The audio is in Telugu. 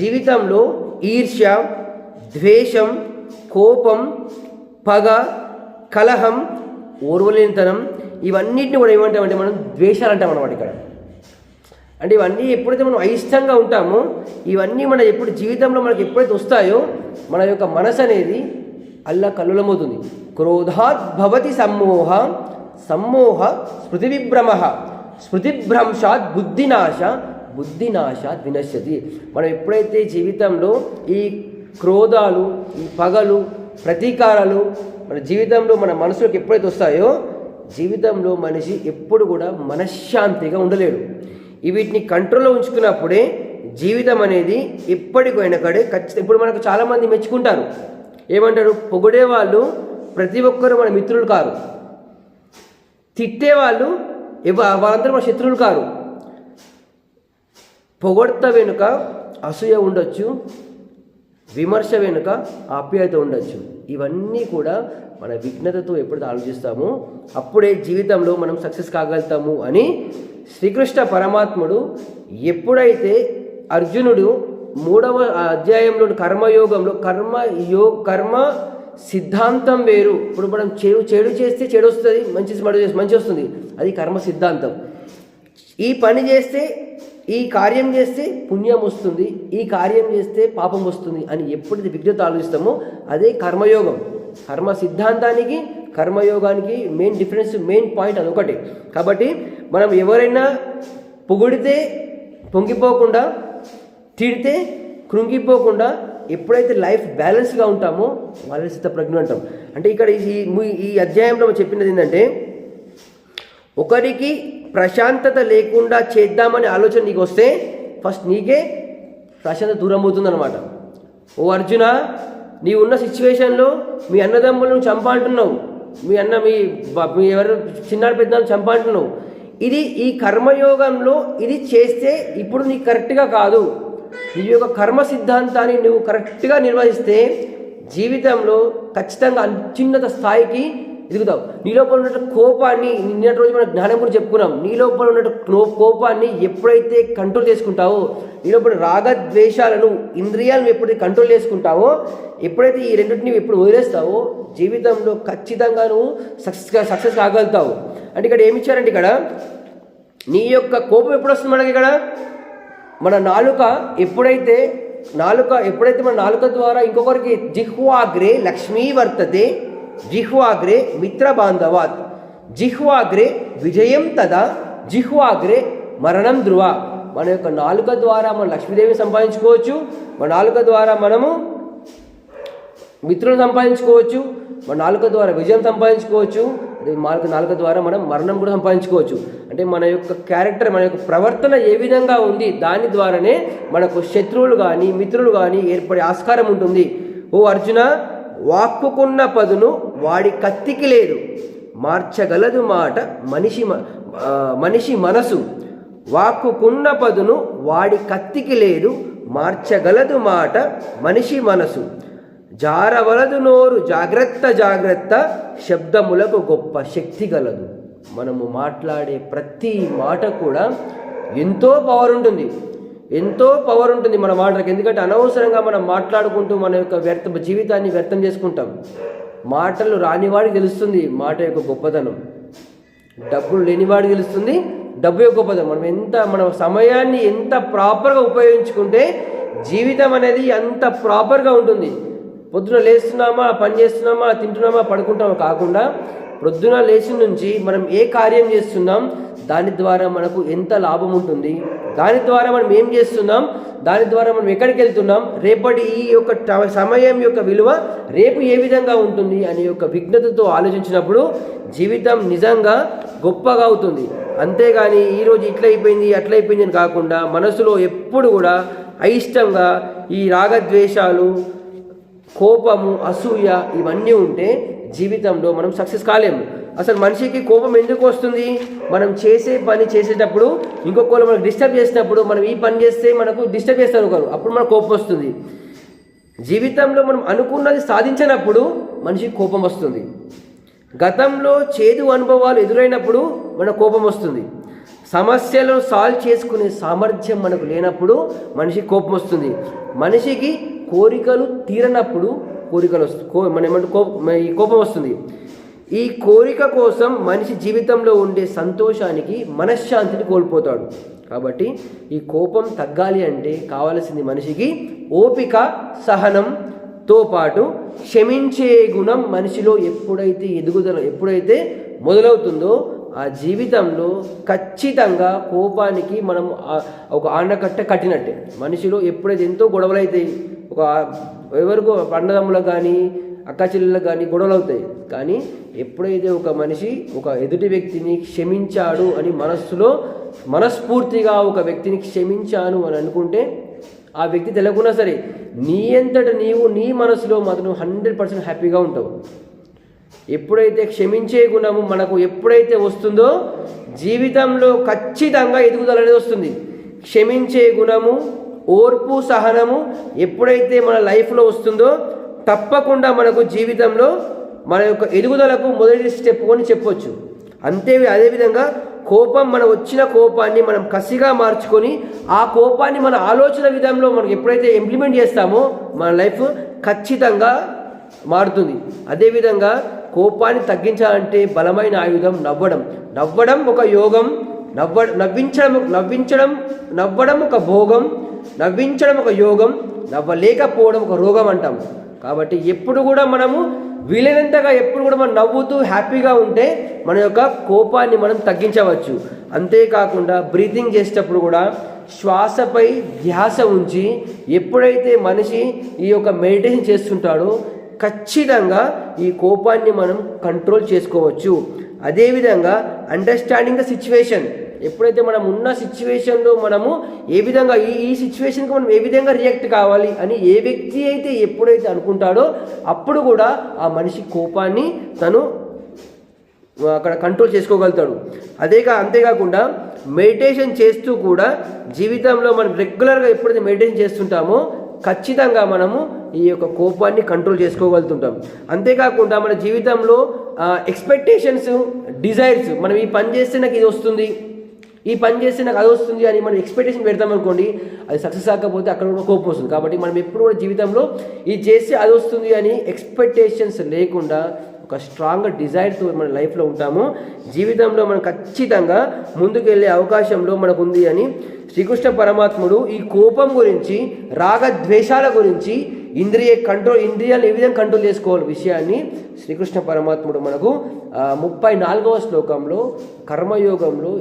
జీవితంలో ఈర్ష్య ద్వేషం కోపం పగ కలహం ఓర్వలేనితనం ఇవన్నిటిని కూడా ఏమంటామంటే మనం ద్వేషాలు అంటాం అన్నమాట ఇక్కడ. అంటే ఇవన్నీ ఎప్పుడైతే మనం అయిష్టంగా ఉంటామో ఇవన్నీ మన ఎప్పుడు జీవితంలో మనకి ఎప్పుడైతే వస్తాయో మన యొక్క మనసు అనేది అల్లా కల్లులమవుతుంది. క్రోధాత్ భవతి సమ్మోహ సమ్మోహ స్మృతి విభ్రమ స్మృతిభ్రంశాత్ బుద్ధినాశ బుద్ధినాశ వినశ్యతి. మనం ఎప్పుడైతే జీవితంలో ఈ క్రోధాలు ఈ పగలు ప్రతీకారాలు మన జీవితంలో మన మనసులోకి ఎప్పుడైతే వస్తాయో జీవితంలో మనిషి ఎప్పుడు కూడా మనశ్శాంతిగా ఉండలేడు. ఈ వీటిని కంట్రోల్లో ఉంచుకున్నప్పుడే జీవితం అనేది ఎప్పటికైనా కడే ఖచ్చితంగా. ఇప్పుడు మనకు చాలామంది మెచ్చుకుంటారు. ఏమంటారు? పొగిడే వాళ్ళు ప్రతి ఒక్కరు మన మిత్రులు కారు. తిట్టేవాళ్ళు ఎవ వాళ్ళందరూ మన శత్రువులు కారు. పొగడ్త వెనుక అసూయ ఉండొచ్చు విమర్శ వెనుక ఆప్యాయత ఉండొచ్చు. ఇవన్నీ కూడా మన విఘ్నతతో ఎప్పుడైతే ఆలోచిస్తామో అప్పుడే జీవితంలో మనం సక్సెస్ కాగలుగుతాము అని శ్రీకృష్ణ పరమాత్ముడు ఎప్పుడైతే అర్జునుడు మూడవ అధ్యాయంలో కర్మయోగంలో కర్మ యో కర్మ సిద్ధాంతం వేరు. ఇప్పుడు మనం చెడు చెడు చేస్తే చెడు వస్తుంది మంచి మంచి వస్తుంది. అది కర్మ సిద్ధాంతం. ఈ పని చేస్తే ఈ కార్యం చేస్తే పుణ్యం వస్తుంది ఈ కార్యం చేస్తే పాపం వస్తుంది అని ఎప్పుడైతే విజ్ఞత ఆలోచిస్తామో అదే కర్మయోగం. కర్మ సిద్ధాంతానికి కర్మయోగానికి మెయిన్ డిఫరెన్స్ మెయిన్ పాయింట్ అదొకటి. కాబట్టి మనం ఎవరైనా పొగిడితే పొంగిపోకుండా తిడితే కృంగిపోకుండా ఎప్పుడైతే లైఫ్ బ్యాలెన్స్గా ఉంటామో వాళ్ళని సిద్ధప్రజ్ఞ అంటాం. అంటే ఇక్కడ ఈ ఈ అధ్యాయంలో చెప్పినది ఏంటంటే ఒకరికి ప్రశాంతత లేకుండా చేద్దామనే ఆలోచన నీకు వస్తే ఫస్ట్ నీకే ప్రశాంతత దూరం అవుతుందన్నమాట ఓ అర్జున నీ ఉన్న సిచ్యువేషన్లో మీ అన్నదమ్ములను చంపాంటున్నావు మీ అన్న మీ మీ ఎవరు చిన్నాడు పెద్దలు చంపాంటున్నావు ఇది ఈ కర్మయోగంలో ఇది చేస్తే ఇప్పుడు నీకు కరెక్ట్గా కాదు. నీ యొక్క కర్మ సిద్ధాంతాన్ని నువ్వు కరెక్ట్గా నిర్వహిస్తే జీవితంలో ఖచ్చితంగా అత్యున్నత స్థాయికి ఎదుగుతావు. నీ లోపల ఉన్న కోపాన్ని నిన్నటి రోజు మనం జ్ఞానం కూడా చెప్పుకున్నాం. నీ లోపల ఉన్న క్లో- కోపాన్ని ఎప్పుడైతే కంట్రోల్ చేసుకుంటావో నీ లోపల రాగద్వేషాలను ఇంద్రియాలను ఎప్పుడైతే కంట్రోల్ చేసుకుంటావో ఎప్పుడైతే ఈ రెండింటిని ఎప్పుడు వదిలేస్తావో జీవితంలో ఖచ్చితంగా నువ్వు సక్సెస్ సక్సెస్ కాగలుగుతావు. అంటే ఇక్కడ ఏమి ఇచ్చారంటే ఇక్కడ నీ యొక్క కోపం ఎప్పుడు వస్తుంది మనకి ఇక్కడ? మన నాలుక ఎప్పుడైతే నాలుక ఎప్పుడైతే మన నాలుక ద్వారా ఇంకొకరికి జిహ్వాగ్రే లక్ష్మీ వర్తతే జిహ్వాగ్రే మిత్రబాంధవాత్. జిహ్వాగ్రే విజయం తదా జిహ్వాగ్రే మరణం ధ్రువ. మన యొక్క నాలుక ద్వారా మనం లక్ష్మీదేవిని సంపాదించుకోవచ్చు మన నాలుక ద్వారా మనము మిత్రులను సంపాదించుకోవచ్చు మన నాలుక ద్వారా విజయం సంపాదించుకోవచ్చు నాలుక నాలుక ద్వారా మనం మరణం కూడా సంపాదించుకోవచ్చు. అంటే మన యొక్క క్యారెక్టర్ మన యొక్క ప్రవర్తన ఏ విధంగా ఉంది దాని ద్వారానే మనకు శత్రువులు కానీ మిత్రులు కానీ ఏర్పడే ఆస్కారం ఉంటుంది. ఓ అర్జున వాక్కుకున్న పదును వాడి కత్తికి లేదు. మార్చగలదు మాట మనిషి మ- మనిషి మనసు. వాక్కుకున్న పదును వాడి కత్తికి లేదు. మార్చగలదు మాట మనిషి మనసు. జారవలదు నోరు జాగ్రత్త జాగ్రత్త శబ్దములకు గొప్ప శక్తి గలదు. మనము మాట్లాడే ప్రతి మాట కూడా ఎంతో పవర్ ఉంటుంది. ఎంతో పవర్ ఉంటుంది మన మాటలకు. ఎందుకంటే అనవసరంగా మనం మాట్లాడుకుంటూ మన యొక్క వ్యర్థ జీవితాన్ని వ్యర్థం చేసుకుంటాం. మాటలు రానివాడికి తెలుస్తుంది మాట యొక్క గొప్పతనం. డబ్బులు లేనివాడికి తెలుస్తుంది డబ్బు యొక్క గొప్పతనం. మనం ఎంత మన సమయాన్ని ఎంత ప్రాపర్గా ఉపయోగించుకుంటే జీవితం అనేది అంత ప్రాపర్గా ఉంటుంది. పొద్దున లేస్తున్నామా పని చేస్తున్నామా తింటున్నామా పడుకుంటామా కాకుండా ప్రొద్దున లేచి నుంచి మనం ఏ కార్యం చేస్తున్నాం దాని ద్వారా మనకు ఎంత లాభం ఉంటుంది? దాని ద్వారా మనం ఏం చేస్తున్నాం? దాని ద్వారా మనం ఎక్కడికి వెళ్తున్నాం? రేపటి ఈ యొక్క ట- సమయం యొక్క విలువ రేపు ఏ విధంగా ఉంటుంది అనే యొక్క విఘ్నతతో ఆలోచించినప్పుడు జీవితం నిజంగా గొప్పగా అవుతుంది. అంతేగాని ఈరోజు ఇట్లయిపోయింది అట్లయిపోయింది అని కాకుండా మనసులో ఎప్పుడు కూడా అయిష్టంగా ఈ రాగద్వేషాలు కోపము అసూయ ఇవన్నీ ఉంటే జీవితంలో మనం సక్సెస్ కాలేము. అసలు మనిషికి కోపం ఎందుకు వస్తుంది? మనం చేసే పని చేసేటప్పుడు ఇంకొకరు మనకు డిస్టర్బ్ చేసినప్పుడు మనం ఈ పని చేస్తే మనకు డిస్టర్బ్ చేస్తారు ఒకరు. అప్పుడు మనకు కోపం వస్తుంది. జీవితంలో మనం అనుకున్నది సాధించినప్పుడు మనిషికి కోపం వస్తుంది. గతంలో చేదు అనుభవాలు ఎదురైనప్పుడు మన కోపం వస్తుంది. సమస్యలను సాల్వ్ చేసుకునే సామర్థ్యం మనకు లేనప్పుడు మనిషి కోపం వస్తుంది. మనిషికి కోరికలు తీరనప్పుడు కోరికలు వస్తుంది కో మన ఏమంటే కోపం ఈ కోపం వస్తుంది. ఈ కోరిక కోసం మనిషి జీవితంలో ఉండే సంతోషానికి మనశ్శాంతిని కోల్పోతాడు. కాబట్టి ఈ కోపం తగ్గాలి అంటే కావలసింది మనిషికి ఓపిక సహనంతో పాటు క్షమించే గుణం మనిషిలో ఎప్పుడైతే ఎదుగుదల ఎప్పుడైతే మొదలవుతుందో ఆ జీవితంలో ఖచ్చితంగా కోపానికి మనం ఒక ఆనకట్ట కట్టినట్టే. మనిషిలో ఎప్పుడైతే ఎంతో గొడవలు అవుతాయి ఒక ఎవరికో అన్నదమ్ములకు కానీ అక్క చెల్లెలకు కానీ గొడవలు అవుతాయి కానీ ఎప్పుడైతే ఒక మనిషి ఒక ఎదుటి వ్యక్తిని క్షమించాడు అని మనస్సులో మనస్ఫూర్తిగా ఒక వ్యక్తిని క్షమించాను అని అనుకుంటే ఆ వ్యక్తి తెలియకున్నా సరే నీ ఎంతట నీవు నీ మనసులో మాత్రం హండ్రెడ్ పర్సెంట్ హ్యాపీగా ఉంటావు. ఎప్పుడైతే క్షమించే గుణము మనకు ఎప్పుడైతే వస్తుందో జీవితంలో ఖచ్చితంగా ఎదుగుదల అనేది వస్తుంది. క్షమించే గుణము ఓర్పు సహనము ఎప్పుడైతే మన లైఫ్లో వస్తుందో తప్పకుండా మనకు జీవితంలో మన యొక్క ఎదుగుదలకు మొదటి స్టెప్ అని చెప్పొచ్చు. అంతే అదేవిధంగా కోపం మన వచ్చిన కోపాన్ని మనం కసిగా మార్చుకొని ఆ కోపాన్ని మన ఆలోచన విధంలో మనం ఎప్పుడైతే ఇంప్లిమెంట్ చేస్తామో మన లైఫ్ ఖచ్చితంగా మారుతుంది. అదేవిధంగా కోపాన్ని తగ్గించాలంటే బలమైన ఆయుధం నవ్వడం. నవ్వడం ఒక యోగం నవ్వ నవ్వించడం నవ్వించడం నవ్వడం ఒక భోగం నవ్వించడం ఒక యోగం నవ్వలేకపోవడం ఒక రోగం అంటాం. కాబట్టి ఎప్పుడు కూడా మనము వీలైనంతగా ఎప్పుడు కూడా మనం నవ్వుతూ హ్యాపీగా ఉంటే మన యొక్క కోపాన్ని మనం తగ్గించవచ్చు. అంతేకాకుండా బ్రీతింగ్ చేసేటప్పుడు కూడా శ్వాసపై ధ్యాస ఉంచి ఎప్పుడైతే మనిషి ఈ యొక్క మెడిటేషన్ చేస్తుంటాడో ఖచ్చితంగా ఈ కోపాన్ని మనం కంట్రోల్ చేసుకోవచ్చు. అదేవిధంగా అండర్స్టాండింగ్ ద సిచ్యువేషన్ ఎప్పుడైతే మనం ఉన్న సిచ్యువేషన్లో మనము ఏ విధంగా ఈ ఈ సిచ్యువేషన్కి మనం ఏ విధంగా రియాక్ట్ కావాలి అని ఏ వ్యక్తి అయితే ఎప్పుడైతే అనుకుంటాడో అప్పుడు కూడా ఆ మనిషి కోపాన్ని తను అక్కడ కంట్రోల్ చేసుకోగలుగుతాడు. అదేగా అంతేకాకుండా మెడిటేషన్ చేస్తూ కూడా జీవితంలో మనం రెగ్యులర్గా ఎప్పుడైతే మెడిటేషన్ చేస్తుంటామో ఖచ్చితంగా మనము ఈ యొక్క కోపాన్ని కంట్రోల్ చేసుకోగలుగుతుంటాం. అంతేకాకుండా మన జీవితంలో ఎక్స్పెక్టేషన్స్ డిజైర్స్ మనం ఈ పని చేస్తే నాకు ఇది వస్తుంది ఈ పని చేస్తే నాకు అది వస్తుంది అని మనం ఎక్స్పెక్టేషన్ పెడతాం అనుకోండి అది సక్సెస్ కాకపోతే అక్కడ కూడా కోపం వస్తుంది. కాబట్టి మనం ఎప్పుడు కూడా జీవితంలో ఇది చేస్తే అది వస్తుంది అని ఎక్స్పెక్టేషన్స్ లేకుండా ఒక స్ట్రాంగ్ డిజైర్తో మన లైఫ్లో ఉంటాము. జీవితంలో మనం ఖచ్చితంగా ముందుకెళ్ళే అవకాశంలో మనకు ఉంది అని శ్రీకృష్ణ పరమాత్ముడు ఈ కోపం గురించి రాగద్వేషాల గురించి ఇంద్రియ కంట్రోల్ ఇంద్రియాలు ఏ విధంగా కంట్రోల్ చేసుకోవాలి విషయాన్ని శ్రీకృష్ణ పరమాత్ముడు మనకు ముప్పై నాలుగవ శ్లోకంలో కర్మయోగంలో